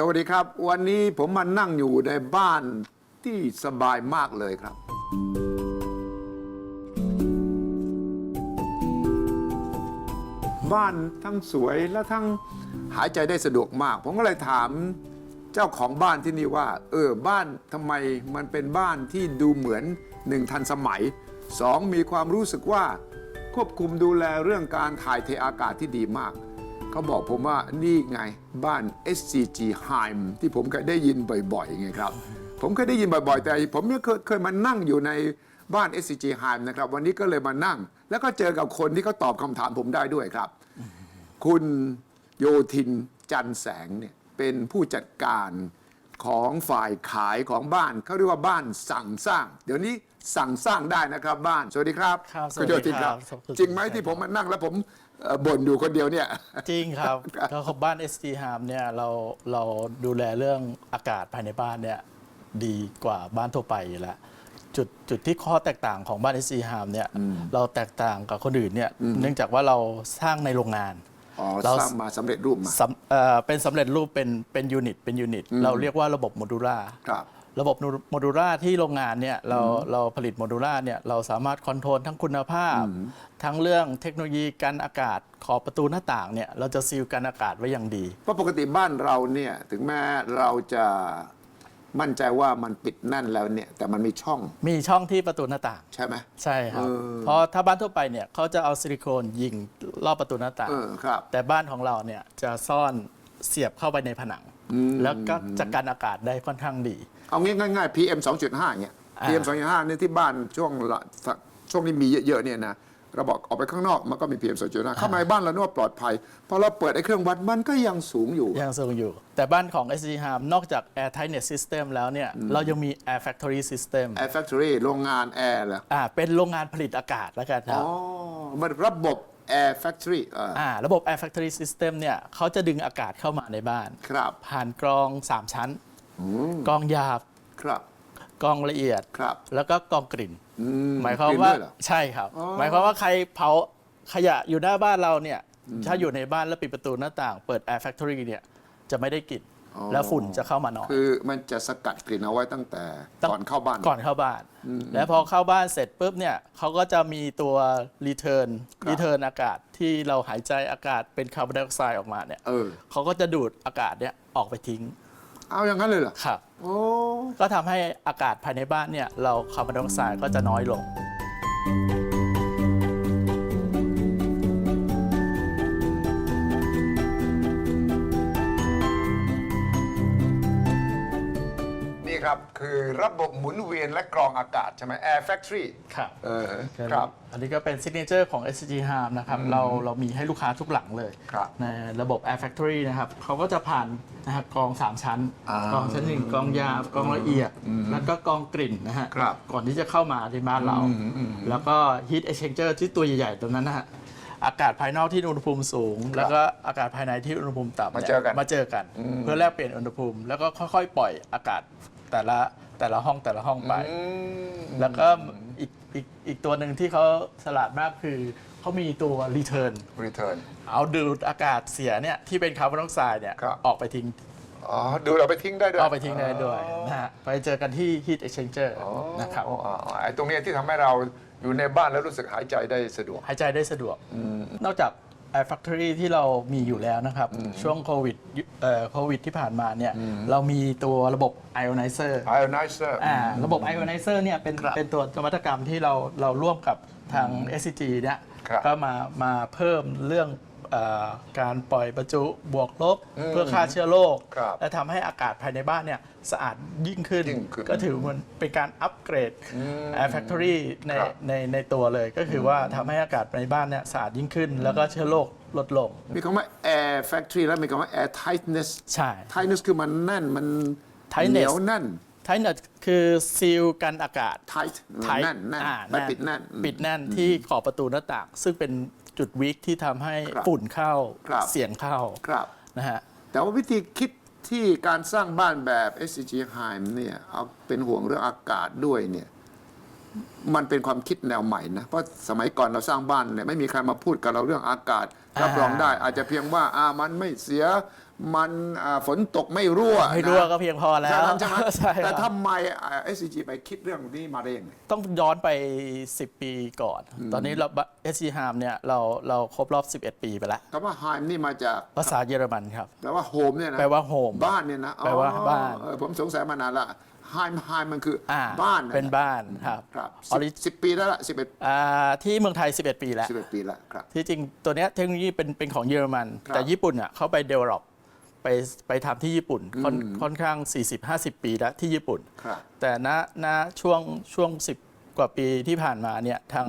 สวัสดีครับ วันนี้ผมมานั่งอยู่ในบ้านที่สบายมากเลยครับ บ้านทั้งสวยและทั้งหายใจได้สะดวกมาก ผมก็เลยถามเจ้าของบ้านที่นี่ว่า เออบ้านทำไมมันเป็นบ้านที่ดูเหมือนหนึ่งทันสมัยสองมีความรู้สึกว่าควบคุมดูแลเรื่องการถ่ายเทอากาศที่ดีมาก เขาบอกผมว่านี่ไงบ้าน SCG Heim ที่ผมเคยได้ยินบ่อยๆไงครับ ผมเคยได้ยินบ่อยๆ แต่ผมไม่เคยเคยมานั่งอยู่ในบ้าน SCG Heim นะครับ วันนี้ก็เลยมานั่ง แล้วก็เจอกับคนที่เขาตอบคำถามผมได้ด้วยครับ คุณโยทินจันแสงเนี่ยเป็นผู้จัดการของฝ่ายขายของบ้านเขาเรียกว่าบ้านสั่งสร้าง เดี๋ยวนี้สั่งสร้างได้นะครับบ้าน สวัสดีครับครับสวัคุสณดีโยทินครับครับขอบคุณจริงไหมครับที่ผมมานั่งแล้วผมเอ่อ บ่นอยู่คนเดียวเนี่ย จริงครับครับแล้วของบ้าน SG Harm เนี่ยเราเราดูแลเรื่องอากาศภายในบ้านเนี่ยดีกว่าบ้านทั่วไปอยู่แล้วจุดจุดที่ข้อแตกต่างของบ้าน SG Harm เนี่ยเราแตกต่างกับคนอื่นเนี่ยเนื่องจากว่าเราสร้างในโรงงานอ๋อเราสร้างมาสำเร็จรูปมาสำเอ่อเป็นสำเร็จรูปเป็นเป็นยูนิตเป็นยูนิต เราเรียกว่าระบบโมดูล่าค รับระบบโมดูล่าที่โรงงานเนี่ยเราเราผลิตโมดูล่าเนี่ยเราสามารถคอนโทรลทั้งคุณภาพ ทั้งเรื่องเทคโนโลยีการอากาศขอบประตูหน้าต่างเนี่ยเราจะซีลกันอากาศไว้อย่างดี เพราะปกติบ้านเราเนี่ยถึงแม้เราจะมั่นใจว่ามันปิดแน่นแล้วเนี่ยแต่มันมีช่องมีช่องที่ประตูหน้าต่าง ใช่ไหม ใช่ครับเออ เพราะถ้าบ้านทั่วไปเนี่ยเขาจะเอาซิลิโคนยิงรอบประตูหน้าต่าง เออครับ แต่บ้านของเราเนี่ยจะซ่อนเสียบเข้าไปในผนัง แล้วก็จะกันอากาศได้ค่อนข้างดี เอางี้ง่ายๆ PM 2.5เนี่ยอ่า PM 2.5เนี่ยที่บ้านช่วงละช่วงนี้มีเยอะๆเนี่ยนะเราบอกออกไปข้างนอกมันก็มี PM 2.5เข้ามาในบ้านเราเนี่ยว่าปลอดภัยพอเราเปิดไอ้เครื่องวัดมันก็ยังสูงอยู่ ยังทรงอยู่ แต่บ้านของ SG Harm นอกจาก Air Tightness System แล้วเนี่ย เรายังมี Air Factory System Air Factory โรงงานแอร์เหรออ่าเป็นโรงงานผลิตอากาศแล้วกันคอ๋รัอบมันระบบ Air Factory เอออ่าระบบ Air Factory System เนี่ยเขาจะดึงอากาศเข้ามาในบ้าน ครับผ่านกรอง 3 ชั้น กรองหยาบ ครับกรองละเอียด ครับ แล้วก็กรองกลิ่น อืหมายความกลิ่นว่าด้วยเหรอ ใช่ครับ อ๋อ หมายความว่าใครเผาขยะอยู่หน้าบ้านเราเนี่ย ถ้าอยู่ในบ้านแล้วปิดประตูหน้าต่าง เปิด Air Factory เนี่ย จะไม่ได้กลิ่น แล้วฝุ่นจะเข้ามาน้อยคือมันจะสกัดกลิ่นเอาไว้ตั้งแต่ก่อนเข้าบ้าน ก่อนเข้าบ้าน แล้วพอเข้าบ้านเสร็จปุ๊บเนี่ยเขาก็จะมีตัว return ครับ return อากาศที่เราหายใจอากาศเป็นคาร์บอนไดออกไซด์ออกมาเนี่ยเออเขาก็จะดูดอากาศเนี่ยออกไปทิ้ง เอาอย่างนั้นเลยเหรอครับโอ้ก็ทำให้อากาศภายในบ้านเนี่ยเราคาร์บอนไดออกไซด์ก็จะน้อยลง ครับ คือระบบหมุนเวียนและกรองอากาศใช่ไหม Air Factory ครับเออครับ อันนี้ก็เป็นซิกเนเจอร์ของ SG Harm นะครับเราเรามีให้ลูกค้าทุกหลังเลยครับในระบบ Air Factory นะครับเขาก็จะผ่านนะครับกรอง 3 ชั้นอ่ากรองชั้นหนึ่งกรองยาวกรองละเอียด แล้วก็กรองกลิ่นนะฮะครับก่อนที่จะเข้ามาที่บ้านเรา แล้วก็ Heat Exchanger ที่ตัวใหญ่ๆตรงนั้นนะฮะอากาศภายนอกที่อุณหภูมิสูง แล้วก็อากาศภายในที่อุณหภูมิต่ำมาเจอกันมาเจอกัน เพื่อแลกเปลี่ยนอุณหภูมิ แล้วก็ค่อยๆ ปล่อยอากาศ แต่ละแต่ละห้องแต่ละห้องไป อืม แล้วก็อีกอีกอีกตัวหนึ่งที่เขาฉลาดมากคือเขามีตัว return Return เอาดูดอากาศเสียเนี่ยที่เป็นคาร์บอนไดออกไซด์เนี่ยครับ ออกไปทิ้งอ๋อ ดูเราไปทิ้งได้ด้วยเอาไปทิ้งได้ด้วยนะฮะไปเจอกันที่ heat exchanger อ๋อนะครับอ๋ออ๋อไอ้ตรงเนี้ยที่ทำให้เราอยู่ในบ้านแล้วรู้สึกหายใจได้สะดวก หายใจได้สะดวก นอกจาก Air Factory ที่เรามีอยู่แล้วนะครับ ช่วงโควิดเอ่อโควิดที่ผ่านมาเนี่ยเรามีตัวระบบ ionizer Ionizer อ่าระบบ ionizer เนี่ยเป็นครับเป็นตัวนวัตกรรมที่เราเราร่วมกับทาง SCG เนี่ยครับก็มามาเพิ่มเรื่องเออ การปล่อยประจุบวกลบเพื่อฆ่าเชื้อโรคครับและทำให้อากาศภายในบ้านเนี่ยสะอาดยิ่งขึ้น ยิ่งขึ้นก็ถือมันเป็นการอัปเกรด Air Factory ในครับ ในในตัวเลยก็คือว่าทำให้อากาศในบ้านเนี่ยสะอาดยิ่งขึ้น แล้วก็เชื้อโรคลดลง มีคำว่า Air Factory แล้วมีคำว่า Air Tightness ใช่ Tightness คือมันแน่นมัน Tightness เหนียวแน่นไทเนี่ยคือซีลกันอากาศ tight ไทแน่นแน่นอ่าไม่ปิดแน่น ปิดแน่นที่ขอบประตูหน้าต่าง ซึ่งเป็น จุดวิกที่ทำให้ครับฝุ่นเข้าครับ เสียงเข้าครับ นะฮะ แต่ว่าวิธีคิดที่การสร้างบ้านแบบ SCG Heim เนี่ยเอาเป็นห่วงเรื่องอากาศด้วยเนี่ย มันเป็นความคิดแนวใหม่นะ เพราะสมัยก่อนเราสร้างบ้านเนี่ยไม่มีใครมาพูดกับเราเรื่องอากาศรับรองได้ อาจจะเพียงว่าอ่ามันไม่เสียมันอ่าฝนตกไม่รั่วไม่รั่วนะก็เพียงพอแล้วแค่นั้นใช่ไหมใช่แต่ครับทำไมเอสซีจีไปคิดเรื่องนี้มาได้ยังไง ต้องย้อนไป 10 ปีก่อน ตอนนี้เราเอสซีฮามเนี่ยเราเราครบรอบ 11 ปีไปแล้ว คำว่าไฮมนี่มาจากภาษาเยอรมันครับ แปลว่าโฮมเนี่ยนะแปลว่าโฮม บ้านเนี่ยนะแปลว่าอ๋อบ้าน เออผมสงสัยมานานละ ไฮมไฮมมันคือออ่าบ้านะเป็นบ้านครับครับออริสิบปีแล้วละสิบเอ็ดอ่าที่เมืองไทย 11 ปีแล้ว สิบเอ็ดปีแล้วครับ ที่จริงตัวเนี้ยเทคโนโลยีเป็นเป็นของเยอรมัน ครับแต่ญี่ปุ่นอะเขาไป develop ไปไปทำที่ญี่ปุ่นค่อนค่อนข้าง 40-50 ปีแล้วที่ญี่ปุ่น ครับ แต่ณณช่วงช่วง 10 กว่าปีที่ผ่านมาเนี่ยทาง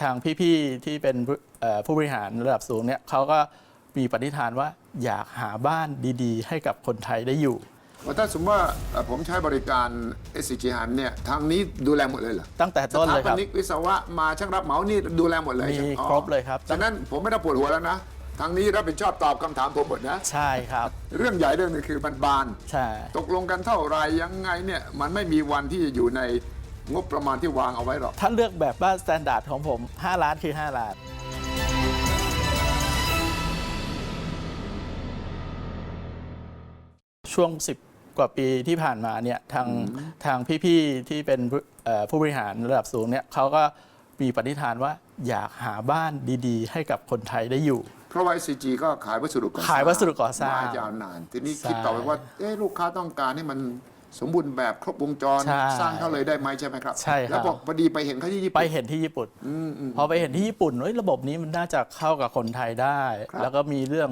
ทางพี่ๆที่เป็นผู้เอ่อผู้บริหารระดับสูงเนี่ยเขาก็มีปณิธานว่าอยากหาบ้านดีๆ ให้กับคนไทยได้อยู่ ว่าถ้าสมมติว่าเอ่อผมใช้บริการ s c g หันเนี่ยทางนี้ดูแลหมดเลยเหรอตั้งแต่สต้นถาเลยปครับนิกวิศวะมาช่างรับเหมานี่ดูแลหมดเลยมีใช่ไหอ๋อครบเลยครับฉะนั้นผมไม่ต้องปวดหัวแล้วนะทางนี้รับผิดชอบตอบคำถามผมหมดนะ ใช่ครับ เรื่องใหญ่เรื่องหนึงคือมันบานใช่ตกลงกันเท่าไหรยังไงเนี่ยมันไม่มีวันที่จะอยู่ในงบประมาณที่วางเอาไว้หรอก ถ้าเลือกแบบบ้านสแตนดาร์ดของผม 5 ล้านคือ 5 ล้าน ช่วง 10 กว่าปีที่ผ่านมาเนี่ยทางทางพี่ๆที่เป็นผู้เอ่อผู้บริหารระดับสูงเนี่ยเขาก็มีปณิธานว่าอยากหาบ้านดีๆ ให้กับคนไทยได้อยู่ เพราะว่า SCG ก็ขายวัสดุก่อสร้างขายวัสดุก่อสร้างมายาวนาน ทีนี้ใช่คิดต่อไปว่าเอ๊ะลูกค้าต้องการให้มันสมบูรณ์แบบครบวงจรใช่สร้างเขาเลยได้ไหมใช่ไหมครับใช่ครับ แล้วบอกพอดีไปเห็นเขาที่ญี่ไปปุ่นเห็นที่ญี่ปุ่น อืมอืม พอไปเห็นที่ญี่ปุ่นเฮ้ยระบบนี้มันน่าจะเข้ากับคนไทยได้ ครับ แล้วก็มีเรื่อง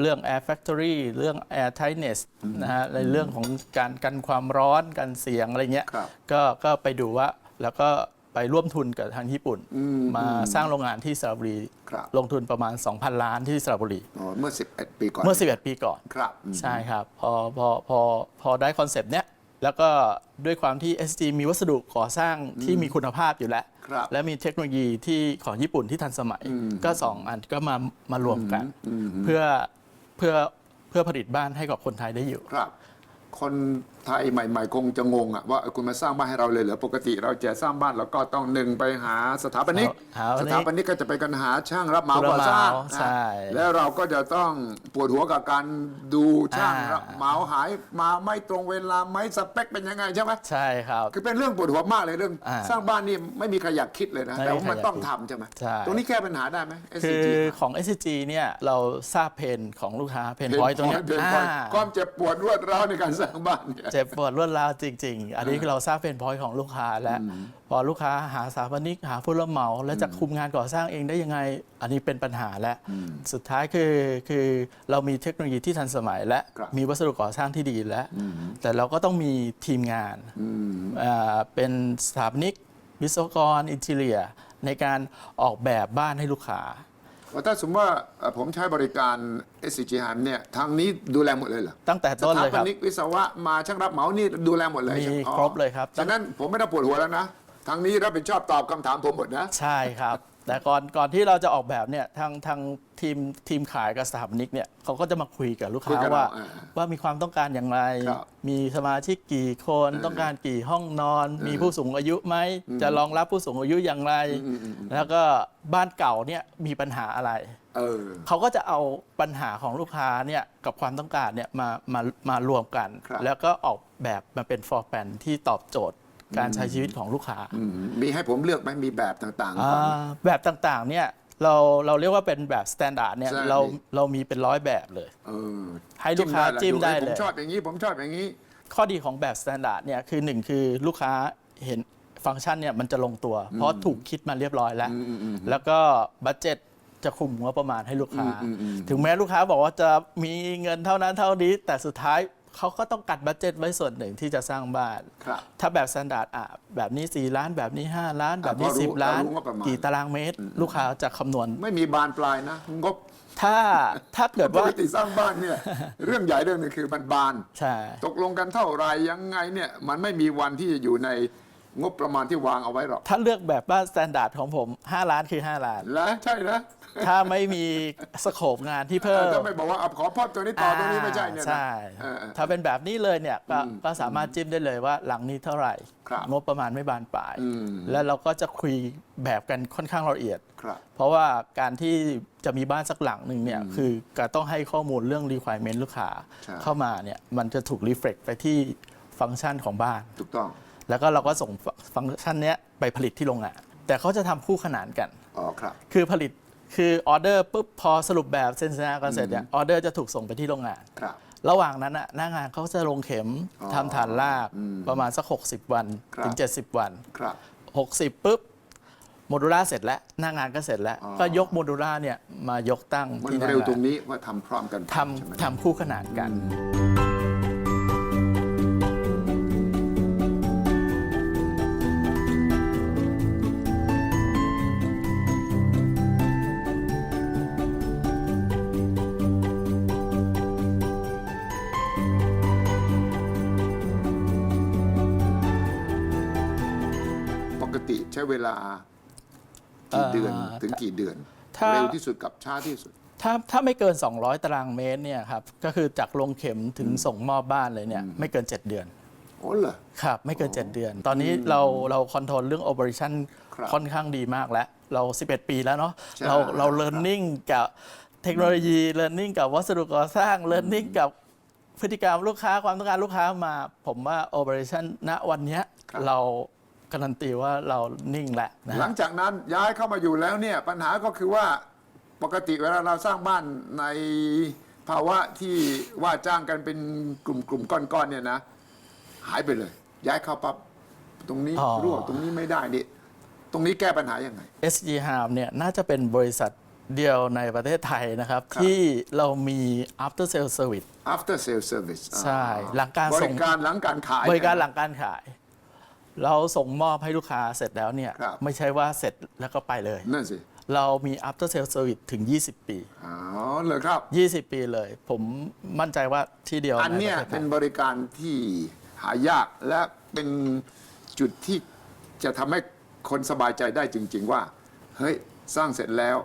เรื่อง Air Factory เรื่อง Air Tightness นะฮะในเรื่องของการกันความร้อนกันเสียงอะไรเงี้ยครับ ก็ก็ไปดูว่าแล้วก็ไปร่วมทุนกับทางญี่ปุ่นอืมมาสร้างโรงงานที่สระบุรี ครับ ลงทุนประมาณ 2,000 ล้านที่สระบุรี อ๋อเมื่อ 11 ปีก่อนเมื่อ 11 ปีก่อน ครับอืม ใช่ครับ พอพอพอพอได้คอนเซปต์เนี้ยแล้วก็ด้วยความที่ SG มีวัสดุก่อสร้างที่มีคุณภาพอยู่แล้ว ครับและมีเทคโนโลยีที่ของญี่ปุ่นที่ทันสมัย ก็สองอันก็มามารวมกันอืมเพื่อ เพื่อเพื่อผลิตบ้านให้กับคนไทยได้อยู่ ครับ คน ไทยใหม่ ๆ คงจะงงอะว่าเออคุณมาสร้างบ้านให้เราเลยเหรอปกติเราจะสร้างบ้านเราก็ต้องหนึ่งไปหาสถาปนิก หาสถาปนิกก็จะไปกันหาช่างรับเหมาผู้รับก่อสร้างเหมาใช่นะแล้วเราก็จะต้องปวดหัวกับการดูช่างอ่ารับเหมาหายมาไม่ตรงเวลาไม่สเปคเป็นยังไงใช่ไหมใช่ครับ คือเป็นเรื่องปวดหัวมากเลยเรื่อง อ่าสร้างบ้านนี่ไม่มีใครอยากคิดเลยนะไม่มีแต่ว่ามันใครอยากต้องทำใช่ไหมใช่ ตรงนี้แก้ปัญหาได้ไหมคือ SCG ของ SCG เนี่ยเราทราบเพนของลูกค้าเพนพอยต์ตรงเนี้ยเพนพอยต์อ่า ความเจ็บปวดรวดร้าวในการสร้างบ้านเนี่ยเจ็บปวดรวดร้าวจริง ๆ อันนี้คือเราทราบเป็นพอยต์ของลูกค้าและพอลูกค้าหาสถาปนิกหาผู้รับเหมาและจะคุมงานก่อสร้างเองได้ยังไง อันนี้เป็นปัญหาและสุดท้ายคือคือเรามีเทคโนโลยีที่ทันสมัย และครับมีวัสดุก่อสร้างที่ดีและแต่เราก็ต้องมีทีมงานอืมอ่าเป็นสถาปนิกวิศวกรอินเทเลียในการออกแบบบ้านให้ลูกค้า ว่าถ้าสมมติว่าเอ่อผมใช้บริการ SCG หันเนี่ยทางนี้ดูแลหมดเลยเหรอตั้งแต่สต้นถาเลยปครับนิกวิศวะมาช่างรับเหมานี่ดูแลหมดเลยมีใช่ไหอ๋อครบเลยครับ ฉะนั้นผมไม่ต้องปวดหัวแล้วนะทางนี้รับผิดชอบตอบคำถามผมหมดนะ ใช่ครับ แต่ก่อนก่อนที่เราจะออกแบบเนี่ยทางทางทีมทีมขายกับสถาปนิกเนี่ยเขาก็จะมาคุยกับลูกคุยค้ากับว่าเราอ่าว่ามีความต้องการอย่างไร ครับมีสมาชิกกี่คนต้องการกี่ห้องนอน มีผู้สูงอายุไหมจะรองรับผู้สูงอายุอย่างไรแล้วก็บ้านเก่าเนี่ยมีปัญหาอะไร เออ เขาก็จะเอาปัญหาของลูกค้าเนี่ยกับความต้องการเนี่ยมามามารวมกัน ครับ แล้วก็ออกแบบมาเป็นฟอร์แปนที่ตอบโจทย์ การใช้ชีวิตของลูกค้า อืมมีให้ผมเลือกไหมมีแบบต่างๆอ่ของาแบบต่างๆเนี่ยเราเราเรียกว่าเป็นแบบสแตนดาร์ดเนี่ยใช่ เราเรามีเป็นร้อยแบบเลย เออให้ลูกค้าจิ้มได้ผเลมยชอบอย่างนี้ผมชอบอย่างนี้ ข้อดีของแบบสแตนดาร์ดเนี่ยคือหนึ่งคือลูกค้าเห็นฟังก์ชันเนี่ยมันจะลงตัว เพราะถูกคิดมาเรียบร้อยแล้วอืมอืมอืมแล้วก็บัตเจ็ตจะคุมงบประมาณให้ลูกค้า อืมอืมอืม ถึงแม้ลูกค้าบอกว่าจะมีเงินเท่านั้นเท่านี้ แต่สุดท้าย เขาก็ต้องกัดบัตเจ็ตไว้ส่วนหนึ่งที่จะสร้างบ้าน ครับ ถ้าแบบสแตนดาร์ดอะแบบนี้ 4 ล้านแบบนี้ 5 ล้าน แบบนี้พอรู้10 ล้าน พอรู้งบประมาณ กี่ตารางเมตร ลูกค้าจะคำนวณ ไม่มีบานปลายนะงบถ้าถ้าเกิดปว่ากติสร้างบ้านเนี่ย เรื่องใหญ่เรื่องหนึงคือมันบาน ใช่ ตกลงกันเท่าไหรยังไงเนี่ย มันไม่มีวันที่จะอยู่ใน งบประมาณที่วางเอาไว้หรอกถ้าเลือกแบบบ้านสแตนดาร์ดของผม 5 ล้านคือ 5 ล้าน แล้วใช่แล้วถ้าไม่มีสโคปงานที่เพิ่มถ้าไม่บอกว่าเอาขอเพิ่มตัวนี้ต่อตัวนี้ไม่ใช่เนี่ยนะใช่เออเออ ถ้าเป็นแบบนี้เลยเนี่ยก็ก็สามารถจิ้มได้เลยว่าหลังนี้เท่าไหร่ ครับงบประมาณไม่บานปลาย อืม แล้วเราก็จะคุยแบบกันค่อนข้างละเอียด ครับ เพราะว่าการที่จะมีบ้านสักหลังหนึ่งเนี่ยคือการต้องให้ข้อมูลเรื่อง requirement ลูกค้าใช่ เข้ามาเนี่ยมันจะถูก reflect ไปที่ฟังก์ชันของบ้าน ถูกต้อง แล้วก็เราก็ส่งฟังก์ชันเนี้ยไปผลิตที่โรงงาน แต่เขาจะทำคู่ขนานกัน อ๋อครับ คือผลิตคือออเดอร์ปุ๊บพอสรุปแบบเซ็นสัญญากันเสร็จเนี่ยออเดอร์จะถูกส่งไปที่โรงงาน ครับ ระหว่างนั้นน่ะหน้างานเขาจะลงเข็มอ๋อทำฐานรากอืมประมาณสัก 60 วันครับถึง 70 วัน ครับ 60ปุ๊บโมดูล่าเสร็จแล้วหน้างานก็เสร็จแล้วอ๋อก็ยกโมดูล่าเนี่ยมายกตั้งมันที่หน้าเร็วงานตรงนี้ว่าทำพร้อมกันทใช่ไหมำทำคู่ขนานกัน ใช้เวลากี่เดือนเอ่อถึงกี่เดือน ถ้า เร็วที่สุดกับช้าที่สุด ถ้าถ้าไม่เกิน 200 ตารางเมตรเนี่ยครับก็คือจากลงเข็มถึงส่งมอบบ้านเลยเนี่ยไม่เกิน 7 เดือนโอ้เหรอ ครับไม่เกิน 7 เดือน ตอนนี้เราเราคอนโทรลเรื่อง operation ครับค่อนข้างดีมากแล้ว เรา 11 ปีแล้วเนาะใช่เราเราครับ learning กับเทคโนโลยี learning กับวัสดุก่อสร้าง learning กับพฤติกรรมลูกค้าความต้องการลูกค้ามา ผมว่า operation ณวันเนี้ยเรา การันตีว่าเรานิ่งแหละนะหลัฮะ งจากนั้นย้ายเข้ามาอยู่แล้วเนี่ยปัญหาก็คือว่าปกติเวลาเราสร้างบ้านในภาวะที่ว่าจ้างกันเป็นกลุ่มๆก้อนๆเนี่ยนะ หายไปเลย ย้ายเข้าปั๊บตรงนี้อ๋อ รั่วตรงนี้ไม่ได้นี่ตรงนี้แก้ปัญหายังไง SG Harm เนี่ยน่าจะเป็นบริษัทเดียวในประเทศไทยนะครับ ครับ ที่เรามี after sale service after sale service ใช่หลังการบส่ริงการหลังการขายบริการหลังการขาย เราส่งมอบให้ลูกค้าเสร็จแล้วเนี่ย ครับ ไม่ใช่ว่าเสร็จแล้วก็ไปเลย นั่นสิเรามี after sale service ถึง 20 ปี อ๋อเลยครับ 20 ปีเลย ผมมั่นใจว่าที่เดียวอันเนี้ยใประทศไท เป็นบริการที่หายากและเป็นจุดที่จะทำให้คนสบายใจได้จริง ๆ ว่า เฮ้ย สร้างเสร็จแล้ว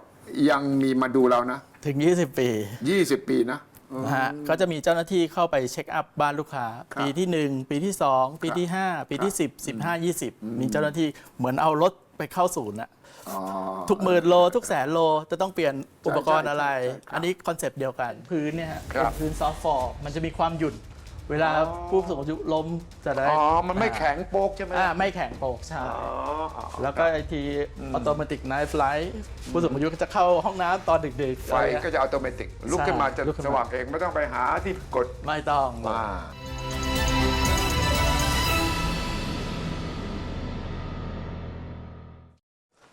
ยังมีมาดูเรานะ ถึง 20 ปี 20 ปีนะเออ นะฮะก็จะมีเจ้าหน้าที่เข้าไปเช็คอัพบ้านลูกค้าครับปีที่ 1 ปีที่ 2 ปีที่ 5 ปีที่ 10 15 20 มีเจ้าหน้าที่เหมือนเอารถไปเข้าศูนย์อะอ๋อทุกหมื่นโล ทุกแสนโลจะต้องเปลี่ยนอุปกรณ์อะไรใช่ใช่ใช่ครับอันนี้คอนเซปต์เดียวกัน พื้นเนี่ยฮะครับเป็นพื้นซอฟต์ฟอร์มันจะมีความหยุ่น เวลาผู้สูงอายุล้มจะได้อ๋อ มันไม่แข็งโป๊กใช่ไหมอ่าไม่แข็งโปกใช่ อ๋ออ๋อ แล้วก็ไอทีออโตเมติกไนฟ์ไลท์ผู้สูงอายุก็จะเข้าห้องน้ำตอนดึกๆไฟก็จะอัตโนมัติลุกขึ้นมาจะลุกขึ้นสมาว่างเองไม่ต้องไปหาที่กดไม่ต้อง มา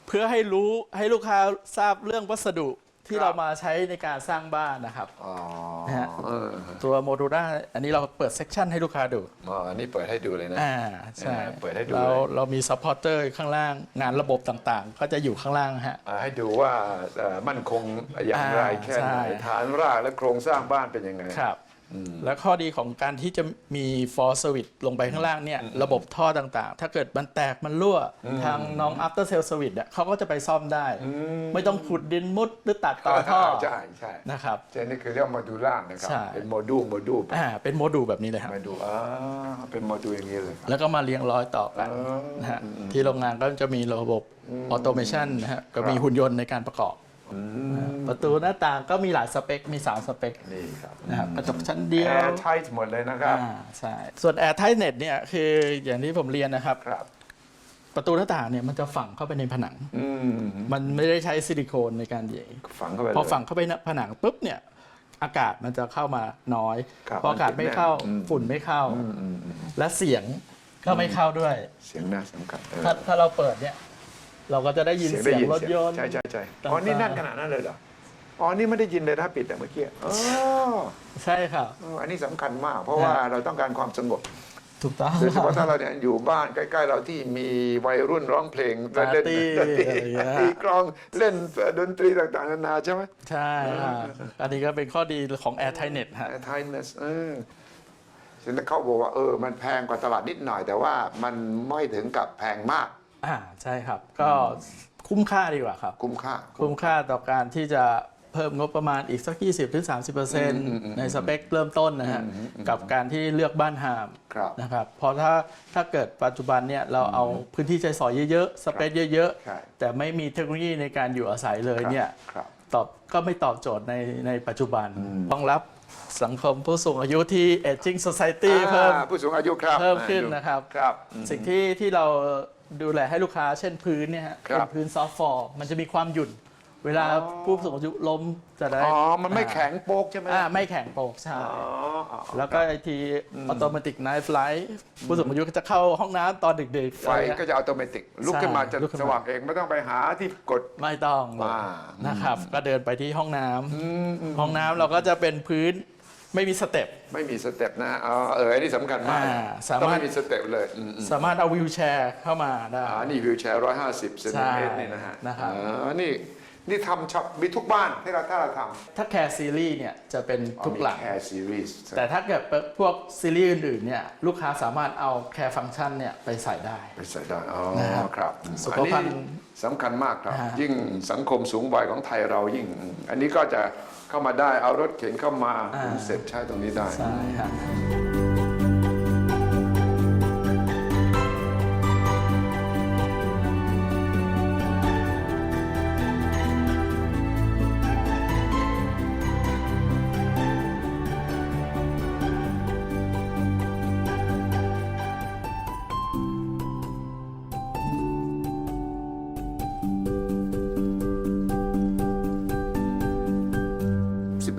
เพื่อให้รู้ให้ลูกค้าทราบเรื่องวัสดุ ที่ครับเรามาใช้ในการสร้างบ้านนะครับอ๋อนะฮะเออตัวโมดูล่าอันนี้เราเปิดเซกชันให้ลูกค้าดูอ๋ออันนี้เปิดให้ดูเลยนะ อ่าใช่เออเปิดให้ดูเราเลย เรามีซัพพอร์เตอร์ข้างล่างงานระบบต่างๆ ก็จะอยู่ข้างล่างฮะ อ่าให้ดูว่าเอ่อมั่นคงอย่างไรอ่าแค่ไหนใช่ฐานรากและโครงสร้างบ้านเป็นยังไงครับ แล้วข้อดีของการที่จะมี for service ลงไปข้างล่างเนี่ยระบบท่อต่างๆ ถ้าเกิดมันแตกมันรั่ว ทางน้อง after sale service เนี่ยเขาก็จะไปซ่อมได้ ไม่ต้องขุดดินมุดหรือตัดต่อท่อใช่ใช่นะครับใช่นี่คือเรียกโมดูล่านะครับใช่เป็นโมดูลโมดูลอ่าเป็นโมดูลแบบนี้เลยครับมาดูอ่าเป็นโมดูลอย่างนี้เลยครับแล้วก็มาเรียงร้อยต่อกันอ๋อนะฮะที่โรงงานก็จะมีระบบออโตเมชันนะฮะก็มีหุ่นยนต์ในการประกอบ ประตูหน้าต่างก็มีหลายสเปค มี 3 สเปคนี่ครับนะครับกระจกชั้นเดียแอวร์ไทท์หมดเลยนะครับอ่าใช่ส่วนแอร์ไทเน็ตเนี่ยคืออย่างที่ผมเรียนนะครับ ครับ ประตูหน้าต่างเนี่ยมันจะฝังเข้าไปในผนัง อืมมันไม่ได้ใช้ซิลิโคนในการยิงฝังเข้าไปพอเลยฝังเข้าไปในผนังปุ๊บเนี่ยอากาศมันจะเข้ามาน้อยครับพออากาศไม่เข้าอืมฝุ่นไม่เข้าอืมอืมอืมและเสียงก็ไม่เข้าด้วย เสียงน่าสำคัญเออถ้าถ้าเราเปิดเนี่ย เราก็จะได้ยินเสียงเสีได้ยงยินรถยนต์ ใช่ใช่ใช่ต่างๆอ๋อ นี่นั่นขนาดนั้นเลยเหรอ อ๋อ นี่ไม่ได้ยินเลยถ้าปิดแต่เมื่อกี้อ๋อใช่ค่ะเอออันนี้สำคัญมาก เพราะว่าเราต้องการความสงบถูกต้องโดยเฉพาะถ้าเราเนี่ยอยู่บ้านใกล้ๆเราที่มีวัยรุ่นร้องเพลงปาร์ตี้เล่นดนตรีอะไรอย่างเงี้ยตีกลองเล่นดนตรีต่างๆนานาใช่ไหมใช่ค่ะอันนี้ก็เป็นข้อดีของ Air t i n e t ฮะไทยเนสเออฉะนั้นเขาบอกว่าเออมันแพงกว่าตลาดนิดหน่อย แต่ว่ามันไม่ถึงกับแพงมาก อ่าใช่ครับ ก็คุ้มค่าดีกว่าครับ คุ้มค่า คุ้มค่าต่อการที่จะเพิ่มงบประมาณอีกสัก 20-30%ในสเปคเริ่มต้นนะฮะกับการที่เลือกบ้านหามครับนะครับเพราะถ้าถ้าเกิดปัจจุบันเนี่ยเราเอาพื้นที่ใช้สอยเยอะๆ สเปคเยอะใช่ๆแต่ไม่มีเทคโนโลยีในการอยู่อาศัยเลยเนี่ยครับตอบก็ไม่ตอบโจทย์ในในปัจจุบันต้องรับสังคมผู้สูงอายุที่ aging society เพิ่มอ่าผู้สูงอายุครับเพิ่มขึ้นนะครับครับสิ่งที่ที่เรา ดูแลให้ลูกค้าเช่นพื้นเนี่ยฮะครับเป็นพื้นซอฟต์ฟอร์มันจะมีความหยุ่น เวลาผู้สูงอายุล้มจะได้อ๋อ มันไม่แข็งโป๊กใช่ไหมอ่าไม่แข็งโปกใช่ อ๋ออ๋อ แล้วก็ไอทีออโตเมติกไนฟ์ไลท์ผู้สูงอายุก็จะเข้าห้องน้ำตอนดึกๆไฟก็จะอัตโนมัติลุกขึ้นมาจะลุกขึ้นมา สว่างเองไม่ต้องไปหาที่กด ไม่ต้องเลยอ่า นะครับ ก็เดินไปที่ห้องน้ำห้องน้ำเราก็จะเป็นพื้น ไม่มีสเต็ป ไม่มีสเต็ปนะอ๋อเอออันนี้สำคัญมากอ่าสามารถ ต้องไม่มีสเต็ปเลยอืมอืมสามารถเอาวิวแชร์เข้ามาได้ อ่านี่วิวแชร์ร้อยห้าสิบเซนติเมตรใช่นี่นะฮะนะครับ อ๋อนี่ นี่ทำช็อปมีทุกบ้านที่เราถ้าเราทำถ้าแคร์ซีรีส์เนี่ยจะเป็นทุกหลัง แคร์ซีรีส์แต่ถ้าเกิดเป็นพวกซีรีส์อื่นๆเนี่ยลูกค้าสามารถเอาแคร์ฟังก์ชันเนี่ยไปใส่ได้ ไปใส่ได้อ๋อนะครับครับสุขภัณฑ์อันนี้สำคัญมากครับอ่ายิ่งสังคมสูงวัยของไทยเรายิ่ง อันนี้ก็จะเข้ามาได้เอารถเข็นเข้ามาถึงเสร็จใช้ตรงนี้ได้ ใช่ฮะ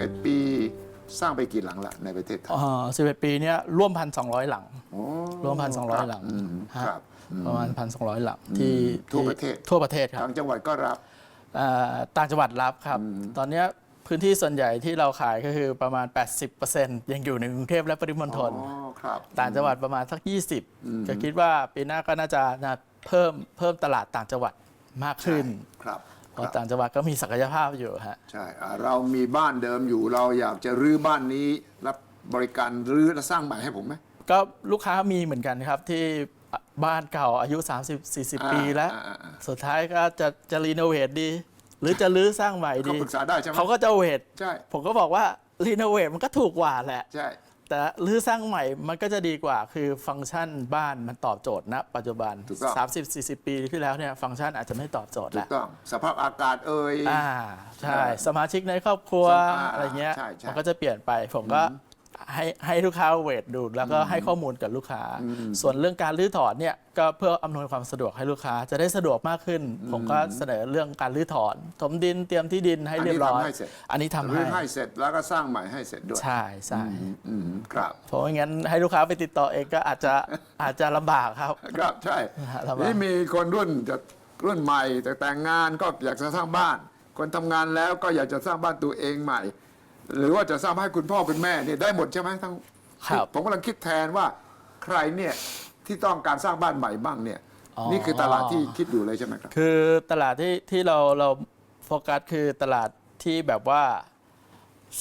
11 ปีสร้างไปกี่หลังละในประเทศไทยอ่า11ปีเนี่ยร่วมพันสองหลังโอ้ร่วมพันสองร้อยหลังอืมฮะครับ ประมาณพันสองร้อยหลังที่ทั่วที่ประเทศทั่วประเทศครับทางจังหวัดก็รับอ่าต่างจังหวัดรับครับ ตอนเนี้ยพื้นที่ส่วนใหญ่ที่เราขายก็คือประมาณ 80%ยังอยู่ในกรุงเทพและปริมณฑลอ๋อครับต่างจังหวัดประมาณสัก 20ก็คิดว่าปีหน้าก็น่าจะนะเพิ่มเพิ่มตลาดต่างจังหวัดมากขึ้นครับ เพราะต่างจังหวัดก็มีศักยภาพอยู่ฮะใช่อ่าเรามีบ้านเดิมอยู่เราอยากจะรื้อบ้านนี้รับบริการรื้อและสร้างใหม่ให้ผมไหม ก็ลูกค้ามีเหมือนกันครับที่บ้านเก่าอายุ 30-40 ปีแล้ว อ่าอ่าอ่า สุดท้ายก็จะจะรีโนเวทดี หรือจะรื้อสร้างใหม่เขาดีปรึกษาได้ใช่ไหมเขาก็จะเวทใช่ผมก็บอกว่ารีโนเวทมันก็ถูกกว่าแหละ ใช่ แต่รื้อสร้างใหม่มันก็จะดีกว่าคือฟังก์ชันบ้านมันตอบโจทย์ณปัจจุบัน ถูกต้อง 30-40 ปีที่แล้วเนี่ยฟังก์ชันอาจจะไม่ตอบโจทย์ถูแล้กวต้องสภาพอากาศเอ่ย อ่าใช่เออสมาชิกในครอบครัวอ่าอะไรเงี้ยใช่ใช่ มันก็จะเปลี่ยนไปผมก็ ให้ให้ลูกค้าเวทดูแล้วก็ให้ข้อมูลกับลูกค้า ส่วนเรื่องการรื้อถอนเนี่ยก็เพื่ออำนวยความสะดวกให้ลูกค้าจะได้สะดวกมากขึ้น ผมก็เสนอเรื่องการรื้อถอน ถมดินเตรียมที่ดินให้เรียบร้อยอันนี้ทำให้เสร็จอันนี้ทำรื้ให้อให้เสร็จแล้วก็สร้างใหม่ให้เสร็จด้วยใช่ใช่อืมครับ เพราะไม่งั้นให้ลูกค้าไปติดต่อเองก็อาจจะอาจจะลำบากครับ ครับใช่ลำบาก นี่มีคนรุ่นจะรุ่นใหม่แต่แต่งงานก็อยากจะสร้างบ้าน คนทำงานแล้วก็อยากจะสร้างบ้านตัวเองใหม่ หรือว่าจะสร้างบ้านให้คุณพ่อคุณแม่เนี่ยได้หมดใช่ไหมทั้งครับ ผมกำลังคิดแทนว่าใครเนี่ยที่ต้องการสร้างบ้านใหม่บ้างเนี่ยอ๋อนี่คือตลาดที่คิดอยู่เลยใช่ไหมครับ คือตลาดที่ที่เราเราโฟกัสคือตลาดที่แบบว่า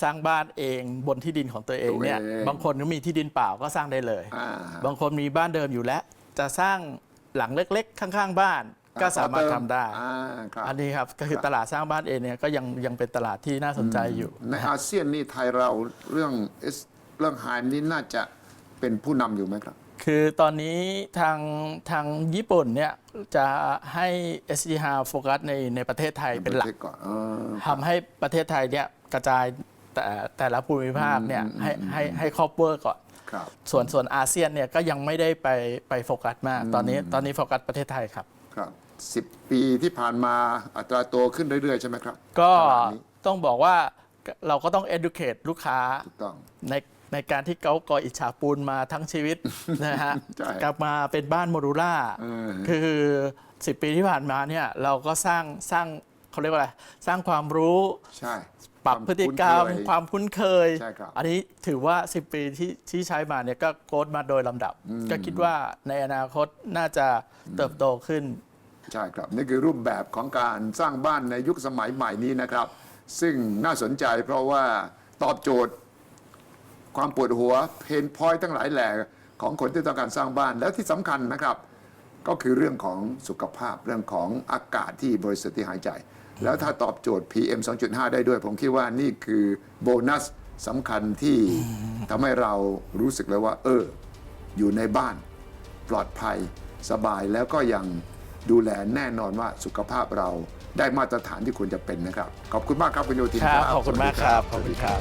สร้างบ้านเองบนที่ดินของตัวเองเนี่ยตัวเอง บางคนก็มีที่ดินเปล่าก็สร้างได้เลย อ่า บางคนมีบ้านเดิมอยู่แล้ว จะสร้างหลังเล็ก ๆ ข้าง ๆ บ้าน ก็สามารถทำได้ อ่าครับอันนี้ครับก็คือตลาดสร้างบ้านเองเนี่ยก็ยังยังเป็นตลาดที่น่าสนใจอยู่ ในอาเซียนนี่ไทยเราเรื่อง S เรื่องไฮนี่น่าจะเป็นผู้นำอยู่ไหมครับ คือตอนนี้ทางทางญี่ปุ่นเนี่ยจะให้ s d h โฟกัสในในประเทศไทยเป็นหลัก ประทศก่อนเออ ทำให้ประเทศไทยเนี่ยกระจายแต่แต่ละภูมิภาคเนี่ยให้ให้ให้ครอบเวอร์ก่อน ครับ ส่วนส่วนอาเซียนเนี่ยก็ยังไม่ได้ไปไปโฟกัสมาก ตอนนี้ตอนนี้โฟกัสประเทศไทยครับ ครับ สิบปีที่ผ่านมาอัตราโตขึ้นเรื่อย ๆ ใช่ไหมครับก็ตลาดนี้ต้องบอกว่าเราก็ต้อง educate ลูกค้าถูกต้อง ในในการที่เขาก่ออิจฉาปูนมาทั้งชีวิต นะฮะใช่กลับมาเป็นบ้านโมดูล่าเออ คือ 10 ปีที่ผ่านมาเนี่ยเราก็สร้างสร้างเขาเรียกว่าอะไรสร้างความรู้ ใช่ ปรับพฤติกรรมคุ้นเคยความคุ้นเคย ใช่ครับ อันนี้ถือว่า 10 ปีที่ที่ใช้มาเนี่ยก็โกดมาโดยลำดับ ก็คิดว่าในอนาคตน่าจะเติบโตขึ้น ใช่ครับ นี่คือรูปแบบของการสร้างบ้านในยุคสมัยใหม่นี้นะครับ ซึ่งน่าสนใจเพราะว่าตอบโจทย์ ความปวดหัวเพนพอยต์ทั้งหลายแหล่ของคนที่ต้องการสร้างบ้านแล้วที่สำคัญนะครับ ก็คือเรื่องของสุขภาพเรื่องของอากาศที่บริสุทธิ์ที่หายใจ แล้วถ้าตอบโจทย์ PM 2.5 ได้ด้วย ผมคิดว่านี่คือโบนัสสำคัญที่ทำให้เรารู้สึกเลยว่า เออ อยู่ในบ้านปลอดภัยสบายแล้วก็ยัง ดูแลแน่นอนว่าสุขภาพเราได้มาตรฐานที่ควรจะเป็นนะครับ ขอบคุณมากครับคุณโยธินครับ ขอบคุณมากครับ ขอบคุณครับ